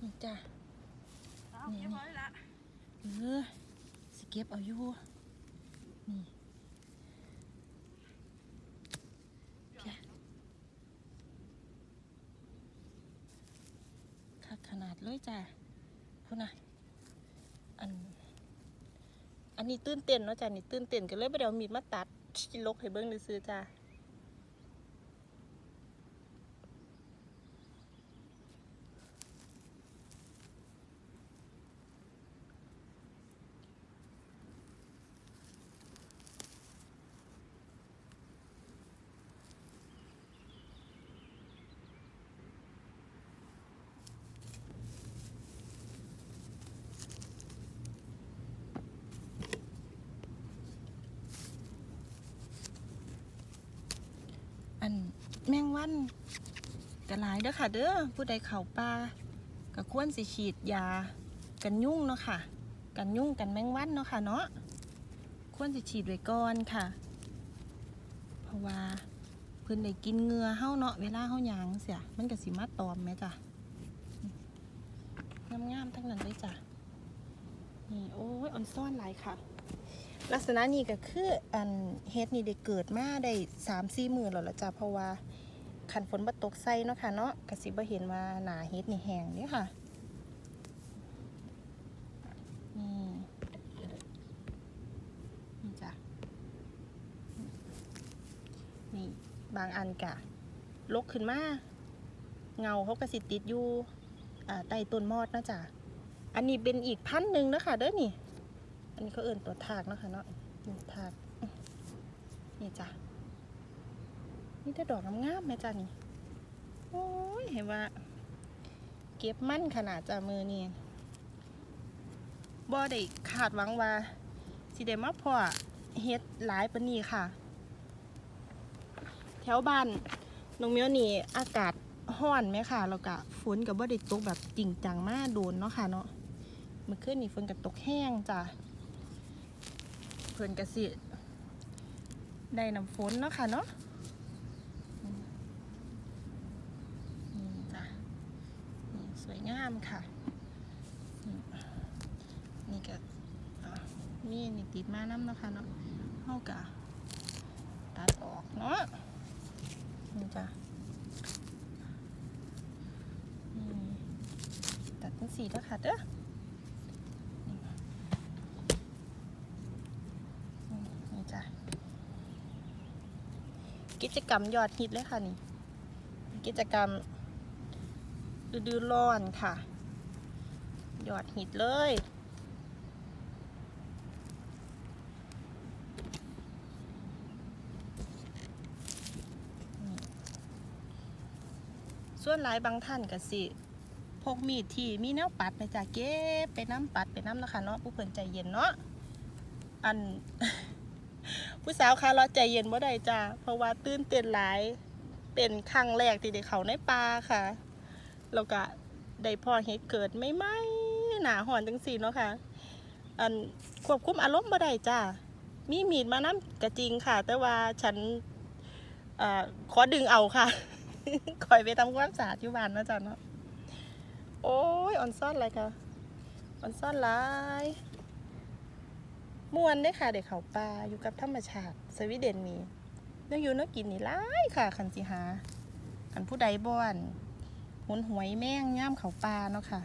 นี่จ้ะเอาเก็บไว้ละเออสเก็บเอาอยู่นี่จ้ะคักขนาดเลยจ้ะพูดนะอัน อันนี้ตื่นเต้นเนาะจ้ะนี่ตื่นเต้นกันเลยไปเดี๋ยวมีดมาตัดลกให้เบิ้งซื้อจ้ะ อัน แมงวันกระหลายเด้อค่ะ เด้อผู้ใดเข่าปลาก็ควรสิฉีดยา กันยุ่งเนาะค่ะ กันยุ่งกันแมงวันเนาะค่ะเนาะควรสิฉีดไว้ก่อนค่ะ เพราะว่าเพิ่นได้กินเหงือเฮาเนาะเวลาเฮายางเสียมันก็สิมาตอมแม่จ้ะงามๆทั้งนั้นเลยจ้ะนี่โอ้ยอ่อนซ่อนหลายค่ะ ลักษณะนี้ก็คืออันเฮ็ดนี่ได้เกิดมาได้สามสี่หมื่นแล้วละจ้ะเพราะว่าคันฝนบ่ตกใส่เนาะค่ะเนาะก็สิบ่เห็นว่าหนาเฮ็ดนี่แห้งเด้ค่ะนี่นี่จ้ะนี่บางอันกะลกขึ้นมาเงาเขาก็สิติดอยู่อ่าใต้ต้นมอดเนาะจ้ะอันนี้เป็นอีกพันหนึ่งเนาะค่ะเด้อนี่ อันนี้เขาเอื่นตัวทากเนาะค่ะเนาะนี่ทากนี่จ้ะนี่ถ้าดอกงามๆไหมจ้ะนี่โอ้ยเห็นว่า เก็บมั่นขนาดจ้ะมือนี่บ่ได้คาดหวังว่าสิได้มาพ่อเฮ็ดหลายปนนี้ค่ะ แถวบ้านน้องเมียวนี่อากาศร้อนไหมค่ะแล้วก็ฝนกับบ่ได้ตกแบบจริงจังมากโดนเนาะค่ะเนาะเมื่อคืนนี่ฝนกับตกแห้งจ้ะ เพื่อนกสิได้น้ำฝนเนาะค่ะเนาะนี่จ้ะนี่สวยงามค่ะ นี่ก็มีนี่ติดมาน้ำเนาะค่ะเนาะเฮากะตัดออกเนาะนี่จ้ะตัดทั้งสี่แล้วค่ะเด้อ นี่จ้ะ กิจกรรมยอดฮิตเลยค่ะนี่ กิจกรรมฤดูร้อนค่ะ ยอดฮิตเลย ส่วนหลายบางท่านก็สิพกมีดที่มีแนวปัดไปจ้ะเก็บไปน้ำปัดไปน้ำนะคะเนาะผู้เพิ่นใจเย็นเนาะอัน ผู้สาวคะเราใจเย็นบ่ได้จ้าเพราะว่าตื่นเต้นหลาย เป็นครั้งแรกที่ได้เขาในป่าค่ะ แล้วก็ได้พอเฮ็ดเกิดไม่ไหมหนาหอนจังซี่เนาะค่ะ อันควบคุมอารมณ์บ่ได้จ้ามีมีดมานํกระจริงค่ะ แต่ว่าฉันอขอดึงเอาค่ะคอยไปทำความสะอาดอยู่บ้านนะจ้ะเนาะ โอ้ยอ่อนซ่อนอะไรคะอ่อนซ่อนหลาย ม่วนได้ค่ะเด็กเขาปลาอยู่กับธรรมชาติสวีเดนนี่เนื้ออยู่เนื้อกินนี่หลายค่ะคันสิหาอันผู้ใดบ่อนหุนหวยแม่งย่ามเขาปลาเนาะค่ะ